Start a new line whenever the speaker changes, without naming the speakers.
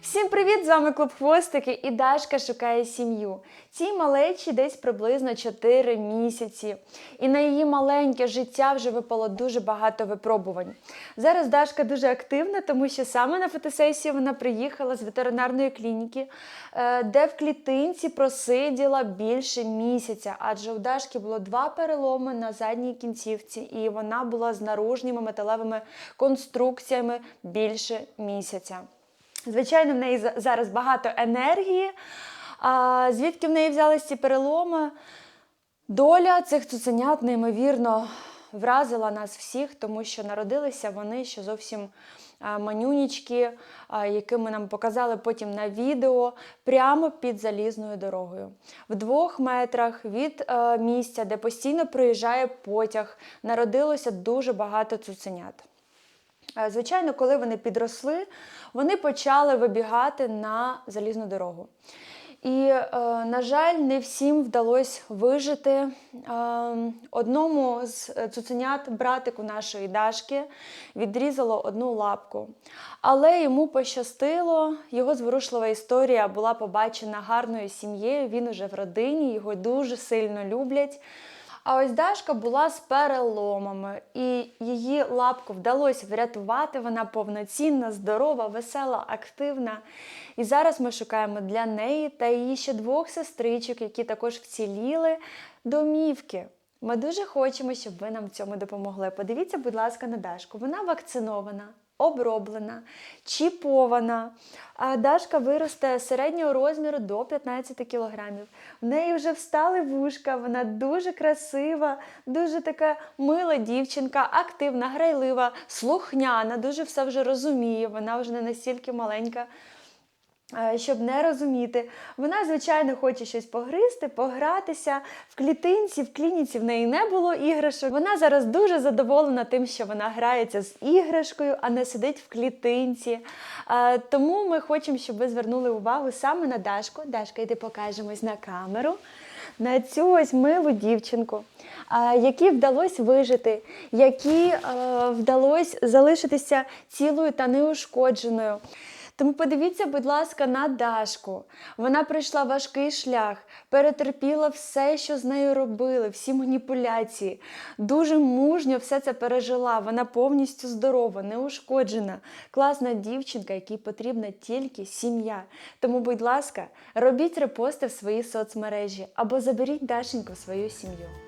Всім привіт! З вами Клуб Хвостики і Дашка шукає сім'ю. Цій малечі десь приблизно 4 місяці. І на її маленьке життя вже випало дуже багато випробувань. Зараз Дашка дуже активна, тому що саме на фотосесію вона приїхала з ветеринарної клініки, е, де в клітинці просиділа більше місяця, адже у Дашки було два переломи на задній кінцівці, і вона була з наружніми металевими конструкціями більше місяця. Звичайно, в неї зараз багато енергії. А звідки в неї взялися ці переломи? Доля цих цуценят неймовірно вразила нас всіх, тому що народилися вони ще зовсім манюнічки, якими нам показали потім на відео, прямо під залізною дорогою. В двох метрах від е, місця, де постійно проїжджає потяг, народилося дуже багато цуценят. Е, Звичайно, коли вони підросли, вони почали вибігати на залізну дорогу. І, е, на жаль, не всім вдалося вижити. Е, Одному з цуценят, братику нашої Дашки, відрізало одну лапку. Але йому пощастило, його зворушлива історія була побачена гарною сім'єю. Він уже в родині, його дуже сильно люблять. А ось Дашка була з переломами, і її лапку вдалося врятувати. Вона повноцінна, здорова, весела, активна. І зараз ми шукаємо для неї та її ще двох сестричок, які також вціліли домівки. Ми дуже хочемо, щоб ви нам в цьому допомогли. Подивіться, будь ласка, на Дашку. Вона вакцинована, оброблена, чіпована. А Дашка виросте середнього розміру до 15 кілограмів. В неї вже встали вушка, вона дуже красива, дуже така мила дівчинка, активна, грайлива, слухняна, дуже все вже розуміє. Вона вже не настільки маленька. Е, Щоб не розуміти, вона, звичайно, хоче щось погризти, погратися. В клітинці, в клініці в неї не було іграшок. Вона зараз дуже задоволена тим, що вона грається з іграшкою, а не сидить в клітинці. Е, Тому ми хочемо, щоб ви звернули увагу саме на Дашку. Дашка, йди покажемось на камеру. На цю ось милу дівчинку, е, якій вдалося вижити, якій е, вдалося залишитися цілою та неушкодженою. Тому подивіться, будь ласка, на Дашку. Вона пройшла важкий шлях, перетерпіла все, що з нею робили, всі маніпуляції. Дуже мужньо все це пережила. Вона повністю здорова, неушкоджена, класна дівчинка, якій потрібна тільки сім'я. Тому, будь ласка, робіть репости в свої соцмережі або заберіть Дашеньку в свою сім'ю.